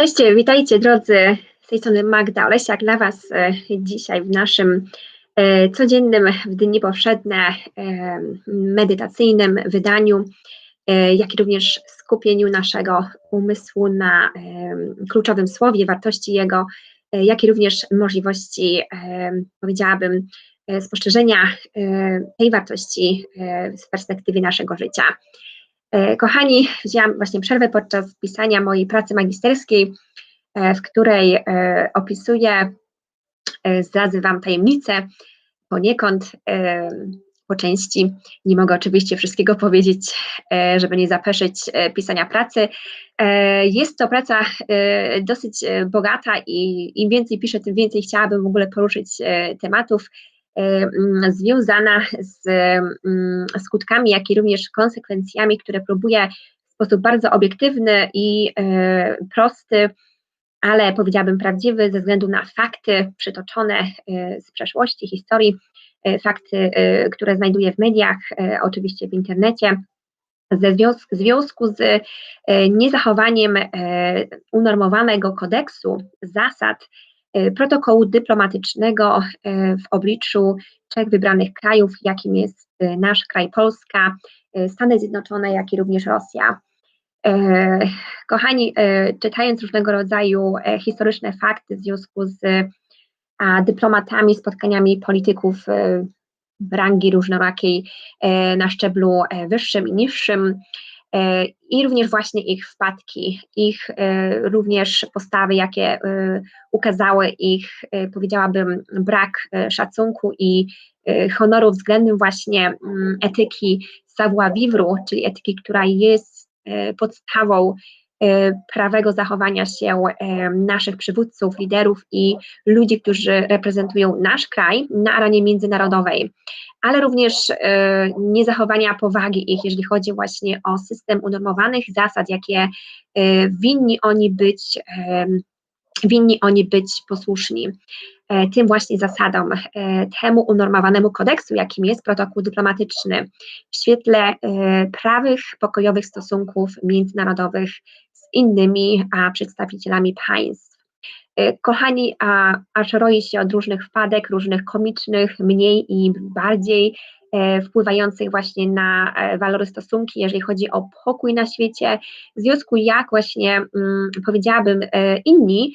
Cześć, witajcie drodzy, z tej strony Magda Olesiak dla Was e, dzisiaj w naszym e, codziennym w dni powszednie e, medytacyjnym wydaniu, jak i również skupieniu naszego umysłu na kluczowym słowie, wartości jego, jak i również możliwości, powiedziałabym, spostrzeżenia tej wartości z perspektywy naszego życia. Kochani, wzięłam właśnie przerwę podczas pisania mojej pracy magisterskiej, E, w której e, opisuję, e, zdradzę Wam tajemnicę poniekąd, po części. Nie mogę oczywiście wszystkiego powiedzieć, żeby nie zapeszyć pisania pracy. Jest to praca dosyć bogata i im więcej piszę, tym więcej chciałabym w ogóle poruszyć tematów związana z skutkami, jak i również konsekwencjami, które próbuję w sposób bardzo obiektywny i prosty ale powiedziałabym prawdziwy ze względu na fakty przytoczone y, z przeszłości, historii, fakty, które znajduję w mediach, oczywiście w internecie, ze związku z niezachowaniem unormowanego kodeksu zasad protokołu dyplomatycznego w obliczu trzech wybranych krajów, jakim jest nasz kraj Polska, Stany Zjednoczone, jak i również Rosja. E, kochani, e, czytając różnego rodzaju e, historyczne fakty w związku z dyplomatami, spotkaniami polityków rangi różnorakiej na szczeblu wyższym i niższym, i również właśnie ich wpadki, ich również postawy, jakie ukazały ich, powiedziałabym, brak szacunku i honoru względem właśnie mm, etyki savoir-vivre, czyli etyki, która jest E, podstawą e, prawego zachowania się e, naszych przywódców, liderów i ludzi, którzy reprezentują nasz kraj na arenie międzynarodowej, ale również niezachowania powagi ich, jeżeli chodzi właśnie o system unormowanych zasad, jakie winni oni być winni oni być posłuszni tym właśnie zasadom, temu unormowanemu kodeksu, jakim jest protokół dyplomatyczny, w świetle prawych, pokojowych stosunków międzynarodowych innymi przedstawicielami państw. Kochani, a, aż roi się od różnych wpadek, różnych komicznych, mniej i bardziej wpływających właśnie na walory stosunki, jeżeli chodzi o pokój na świecie, w związku jak właśnie mm, powiedziałabym inni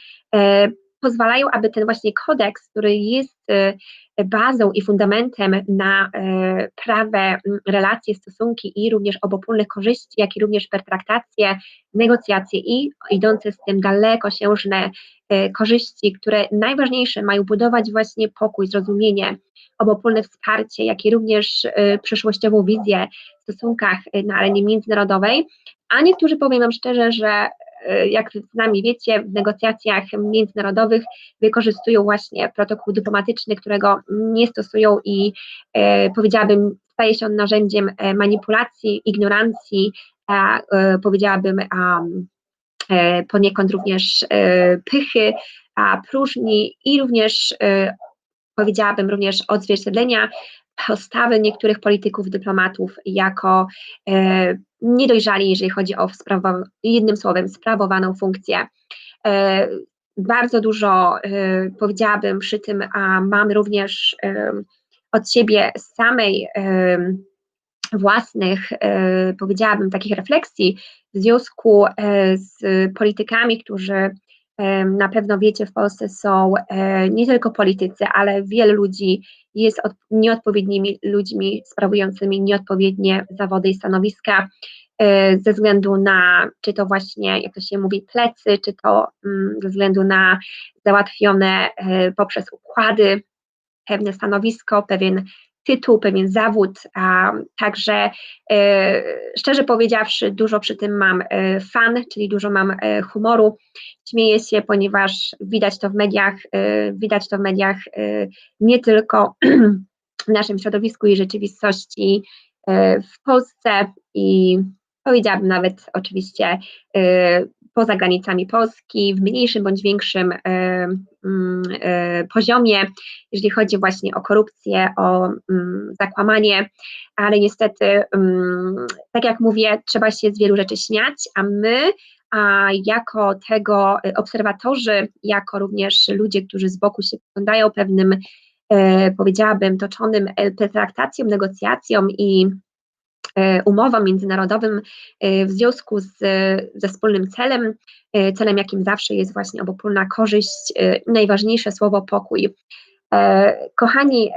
pozwalają, aby ten właśnie kodeks, który jest e, bazą i fundamentem na e, prawe relacje, stosunki i również obopólnych korzyści, jak i również pertraktacje, negocjacje i idące z tym dalekosiężne e, korzyści, które najważniejsze mają budować właśnie pokój, zrozumienie, obopólne wsparcie, jak i również przyszłościową wizję w stosunkach na arenie międzynarodowej, a niektórzy powiem Wam szczerze, że jak z nami wiecie, w negocjacjach międzynarodowych wykorzystują właśnie protokół dyplomatyczny, którego nie stosują i e, powiedziałabym, staje się on narzędziem e, manipulacji, ignorancji, a, e, powiedziałabym a, e, poniekąd również e, pychy, a próżni i również powiedziałabym również odzwierciedlenia postawy niektórych polityków, dyplomatów jako e, niedojrzali, jeżeli chodzi o jednym słowem sprawowaną funkcję. E, bardzo dużo e, powiedziałabym przy tym, a mam również e, od siebie samej e, własnych, e, powiedziałabym, takich refleksji w związku z politykami, którzy na pewno wiecie, w Polsce są nie tylko politycy, ale wiele ludzi jest nieodpowiednimi ludźmi sprawującymi nieodpowiednie zawody i stanowiska e, ze względu na, czy to właśnie, jak to się mówi, plecy, czy to mm, ze względu na załatwione e, poprzez układy pewne stanowisko, pewien tytuł, pewien zawód, a także e, szczerze powiedziawszy, dużo przy tym mam e, fan, czyli dużo mam e, humoru. Śmieję się, ponieważ widać to w mediach, e, widać to w mediach e, nie tylko w naszym środowisku i rzeczywistości e, w Polsce i powiedziałabym nawet oczywiście poza granicami Polski, w mniejszym bądź większym e, mm, e, poziomie, jeżeli chodzi właśnie o korupcję, o mm, zakłamanie, ale niestety, mm, tak jak mówię, trzeba się z wielu rzeczy śmiać, a my a jako tego obserwatorzy, jako również ludzie, którzy z boku się przyglądają pewnym, powiedziałabym, toczonym pertraktacjom, negocjacjom i umowom międzynarodowym w związku z, ze wspólnym celem, celem jakim zawsze jest właśnie obopólna korzyść, najważniejsze słowo pokój. Kochani,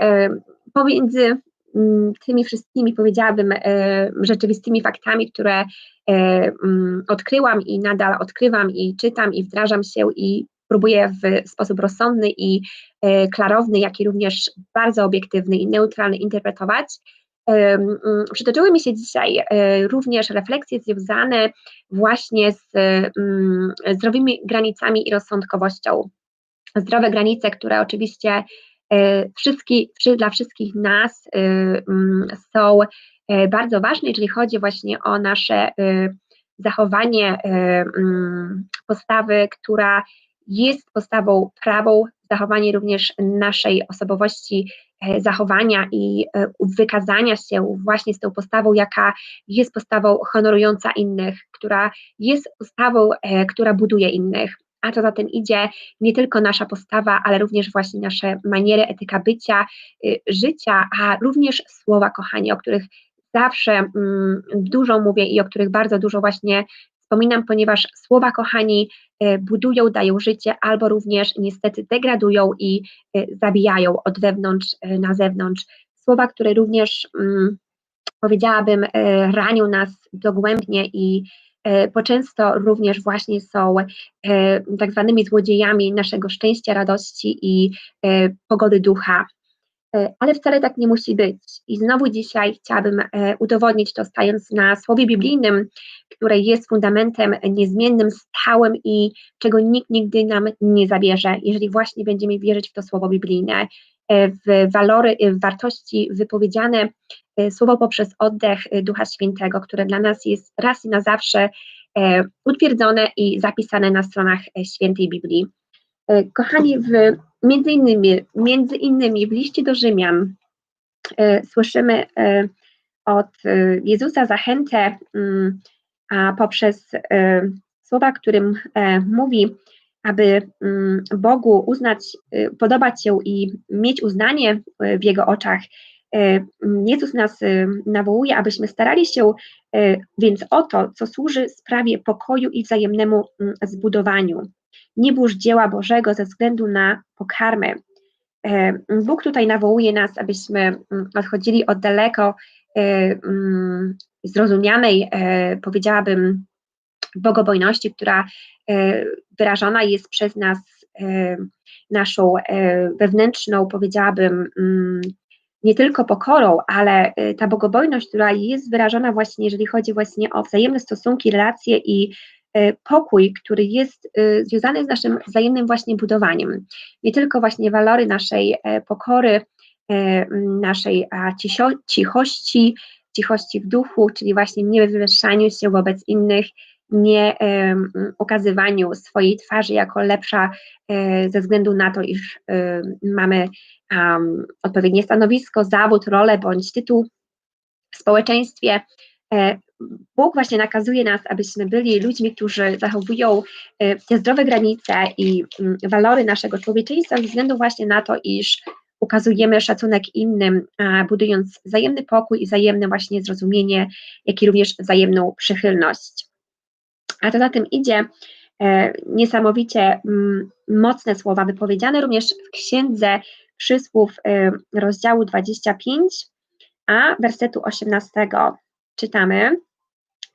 pomiędzy mm, tymi wszystkimi, powiedziałabym, e, rzeczywistymi faktami, które e, mm, odkryłam i nadal odkrywam i czytam i wdrażam się i próbuję w sposób rozsądny i e, klarowny, jak i również bardzo obiektywny i neutralny interpretować. Mm, przytoczyły mi się dzisiaj również refleksje związane właśnie z zdrowymi granicami i rozsądkowością. Zdrowe granice, które oczywiście E, dla wszystkich nas e, mm, są e, bardzo ważne, jeżeli chodzi właśnie o nasze zachowanie mm, postawy, która jest postawą prawą, zachowanie również naszej osobowości, zachowania i wykazania się właśnie z tą postawą, jaka jest postawą honorująca innych, która jest postawą, która buduje innych. A co za tym idzie, nie tylko nasza postawa, ale również właśnie nasze maniery, etyka bycia, y, życia, a również słowa kochania, o których zawsze mm, dużo mówię i o których bardzo dużo właśnie wspominam, ponieważ słowa kochani y, budują, dają życie, albo również niestety degradują i y, zabijają od wewnątrz na zewnątrz. Słowa, które również mm, powiedziałabym ranią nas dogłębnie i E, bo często również właśnie są e, tak zwanymi złodziejami naszego szczęścia, radości i e, pogody ducha. Ale wcale tak nie musi być. I znowu dzisiaj chciałabym udowodnić to, stając na słowie biblijnym, które jest fundamentem niezmiennym, stałym i czego nikt nigdy nam nie zabierze, jeżeli właśnie będziemy wierzyć w to słowo biblijne, w walory, w wartości wypowiedziane E, słowo poprzez oddech e, Ducha Świętego, które dla nas jest raz i na zawsze e, utwierdzone i zapisane na stronach świętej Biblii. Kochani, w, między, innymi, między innymi w liście do Rzymian słyszymy od Jezusa zachętę mm, a poprzez słowa, którym mówi, aby mm, Bogu uznać, podobać się i mieć uznanie w Jego oczach, E, Jezus nas e, nawołuje, abyśmy starali się e, więc o to, co służy sprawie pokoju i wzajemnemu mm, zbudowaniu. Nie burz dzieła Bożego ze względu na pokarmy. Bóg tutaj nawołuje nas, abyśmy mm, odchodzili od daleko mm, zrozumianej, powiedziałabym, bogobojności, która wyrażona jest przez nas naszą wewnętrzną, powiedziałabym, nie tylko pokorą, ale ta bogobojność, która jest wyrażona właśnie, jeżeli chodzi właśnie o wzajemne stosunki, relacje i pokój, który jest y, związany z naszym wzajemnym właśnie budowaniem. Nie tylko właśnie walory naszej e, pokory, e, naszej cichości, cichości w duchu, czyli właśnie nie wywyższaniu się wobec innych, nie ukazywaniu swojej twarzy jako lepsza ze względu na to, iż mamy odpowiednie stanowisko, zawód, rolę bądź tytuł w społeczeństwie. Bóg właśnie nakazuje nas, abyśmy byli ludźmi, którzy zachowują e, te zdrowe granice i mm, walory naszego człowieczeństwa ze względu właśnie na to, iż ukazujemy szacunek innym, budując wzajemny pokój i wzajemne właśnie zrozumienie, jak i również wzajemną przychylność. A to za tym idzie e, niesamowicie mm, mocne słowa wypowiedziane również w księdze przysłów e, rozdziału 25, a wersetu 18 czytamy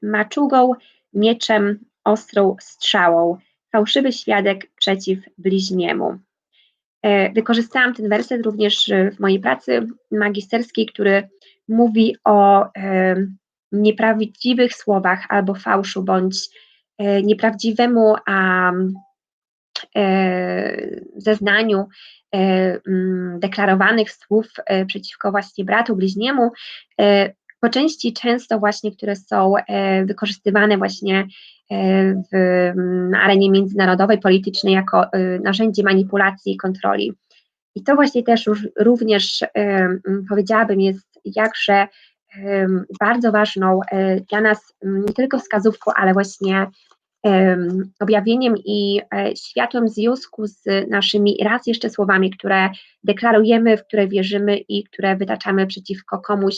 maczugą, mieczem, ostrą strzałą, fałszywy świadek przeciw bliźniemu. E, wykorzystałam ten werset również w mojej pracy magisterskiej, który mówi o nieprawdziwych słowach albo fałszu, bądź E, nieprawdziwemu a, e, zeznaniu e, deklarowanych słów przeciwko właśnie bratu, bliźniemu, po części często właśnie, które są wykorzystywane właśnie w, na arenie międzynarodowej, politycznej jako narzędzie manipulacji i kontroli. I to właśnie też również powiedziałabym jest jakże bardzo ważną e, dla nas nie tylko wskazówką, ale właśnie objawieniem i światłem związku z naszymi raz jeszcze słowami, które deklarujemy, w które wierzymy i które wytaczamy przeciwko komuś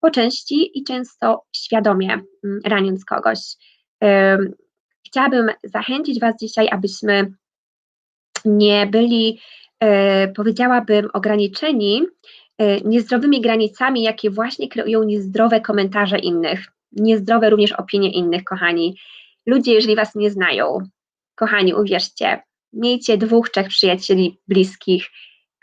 po części i często świadomie raniąc kogoś. Chciałabym zachęcić Was dzisiaj, abyśmy nie byli, powiedziałabym, ograniczeni niezdrowymi granicami, jakie właśnie kreują niezdrowe komentarze innych, niezdrowe również opinie innych, kochani. Ludzie, jeżeli Was nie znają, kochani, uwierzcie, miejcie dwóch, trzech przyjacieli bliskich,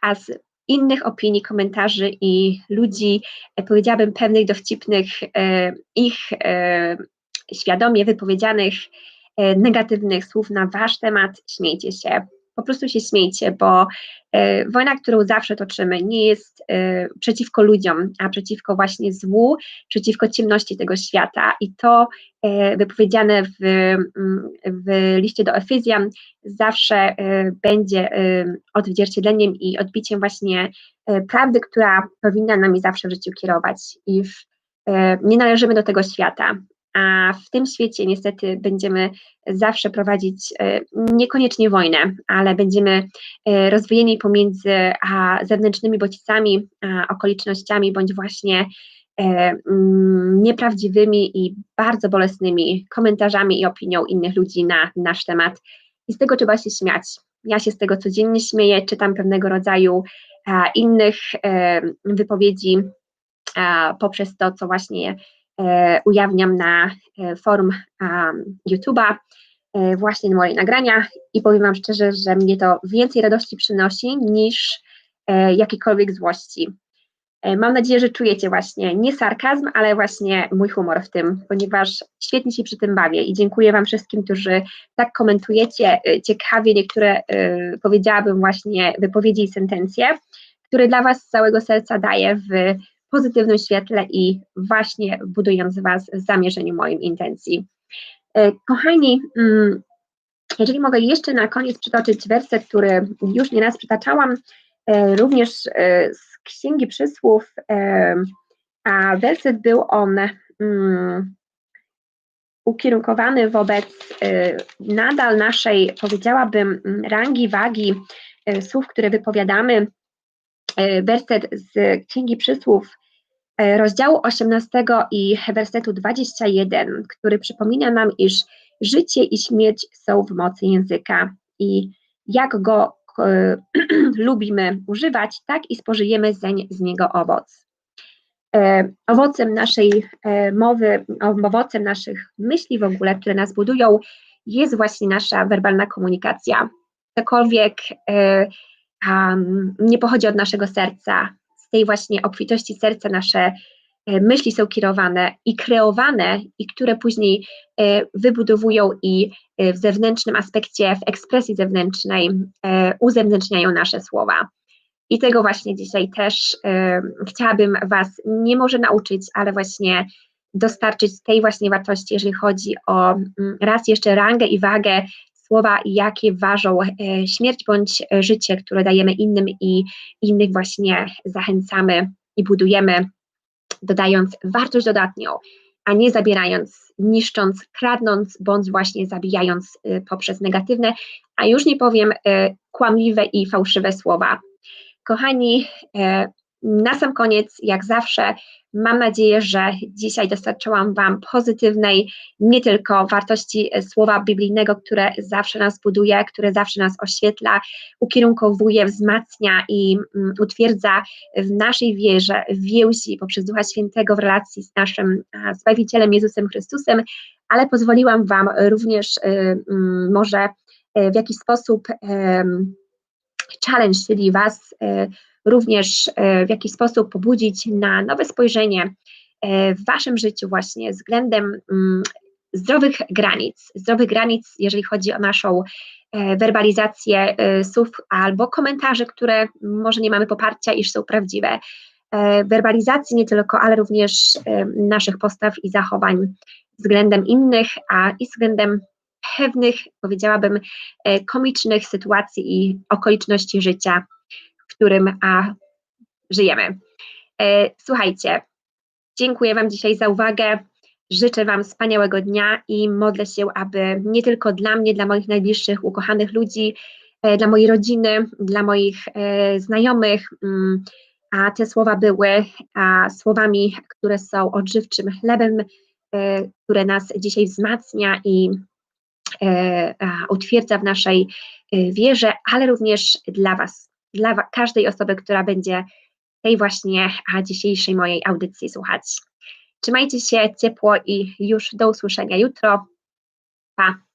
a z innych opinii, komentarzy i ludzi, e, powiedziałabym, pewnych dowcipnych, e, ich e, świadomie wypowiedzianych negatywnych słów na Wasz temat, śmiejcie się po prostu się śmiejcie, bo e, wojna, którą zawsze toczymy, nie jest e, przeciwko ludziom, a przeciwko właśnie złu, przeciwko ciemności tego świata. I to e, wypowiedziane w, mm, w liście do Efezjan zawsze będzie odzwierciedleniem i odbiciem właśnie prawdy, która powinna nami zawsze w życiu kierować. I w, nie należymy do tego świata a w tym świecie niestety będziemy zawsze prowadzić e, niekoniecznie wojnę, ale będziemy e, rozwojeni pomiędzy zewnętrznymi bodźcami, okolicznościami, bądź właśnie e, mm, nieprawdziwymi i bardzo bolesnymi komentarzami i opinią innych ludzi na nasz temat. I z tego trzeba się śmiać. Ja się z tego codziennie śmieję, czytam pewnego rodzaju innych wypowiedzi poprzez to, co właśnie ujawniam na e, forum YouTube'a e, właśnie moje nagrania i powiem Wam szczerze, że mnie to więcej radości przynosi niż jakiejkolwiek złości. Mam nadzieję, że czujecie właśnie nie sarkazm, ale właśnie mój humor w tym, ponieważ świetnie się przy tym bawię i dziękuję Wam wszystkim, którzy tak komentujecie ciekawie niektóre, powiedziałabym właśnie wypowiedzi i sentencje, które dla Was z całego serca daję w pozytywnym świetle i właśnie budując Was w zamierzeniu moim intencji. E, kochani, mm, jeżeli mogę jeszcze na koniec przytoczyć werset, który już nieraz przytaczałam, e, również e, z Księgi Przysłów, a werset był on mm, ukierunkowany wobec nadal naszej, powiedziałabym, rangi, wagi słów, które wypowiadamy. Werset z Księgi Przysłów rozdziału 18 i wersetu 21, który przypomina nam, iż życie i śmierć są w mocy języka i jak go e, lubimy używać, tak i spożyjemy z niego owoc. E, owocem naszej e, mowy, owocem naszych myśli w ogóle, które nas budują, jest właśnie nasza werbalna komunikacja. Cokolwiek e, um, nie pochodzi od naszego serca, tej właśnie obfitości serca nasze e, myśli są kierowane i kreowane, i które później e, wybudowują i e, w zewnętrznym aspekcie, w ekspresji zewnętrznej uzewnętrzniają nasze słowa. I tego właśnie dzisiaj też chciałabym Was nie może nauczyć, ale właśnie dostarczyć tej właśnie wartości, jeżeli chodzi o mm, raz jeszcze rangę i wagę słowa, jakie ważą e, śmierć bądź e, życie, które dajemy innym i innych właśnie zachęcamy i budujemy, dodając wartość dodatnią, a nie zabierając, niszcząc, kradnąc bądź właśnie zabijając e, poprzez negatywne, a już nie powiem kłamliwe i fałszywe słowa. Kochani, na sam koniec, jak zawsze, mam nadzieję, że dzisiaj dostarczyłam Wam pozytywnej, nie tylko wartości słowa biblijnego, które zawsze nas buduje, które zawsze nas oświetla, ukierunkowuje, wzmacnia i um, utwierdza w naszej wierze, w więzi poprzez Ducha Świętego w relacji z naszym Zbawicielem Jezusem Chrystusem, ale pozwoliłam Wam również y, y, może y, w jakiś sposób challenge, czyli Was również e, w jakiś sposób pobudzić na nowe spojrzenie e, w Waszym życiu właśnie względem mm, zdrowych granic, zdrowych granic, jeżeli chodzi o naszą e, werbalizację słów albo komentarzy, które może nie mamy poparcia, iż są prawdziwe. Werbalizacji nie tylko, ale również naszych postaw i zachowań względem innych, a i względem pewnych, powiedziałabym, komicznych sytuacji i okoliczności życia w którym a, żyjemy. E, słuchajcie, dziękuję Wam dzisiaj za uwagę. Życzę Wam wspaniałego dnia i modlę się, aby nie tylko dla mnie, dla moich najbliższych, ukochanych ludzi, e, dla mojej rodziny, dla moich e, znajomych, mm, a te słowa były słowami, które są odżywczym chlebem, które nas dzisiaj wzmacnia i utwierdza w naszej wierze, ale również dla Was, dla każdej osoby, która będzie tej właśnie dzisiejszej mojej audycji słuchać. Trzymajcie się ciepło i już do usłyszenia jutro. Pa!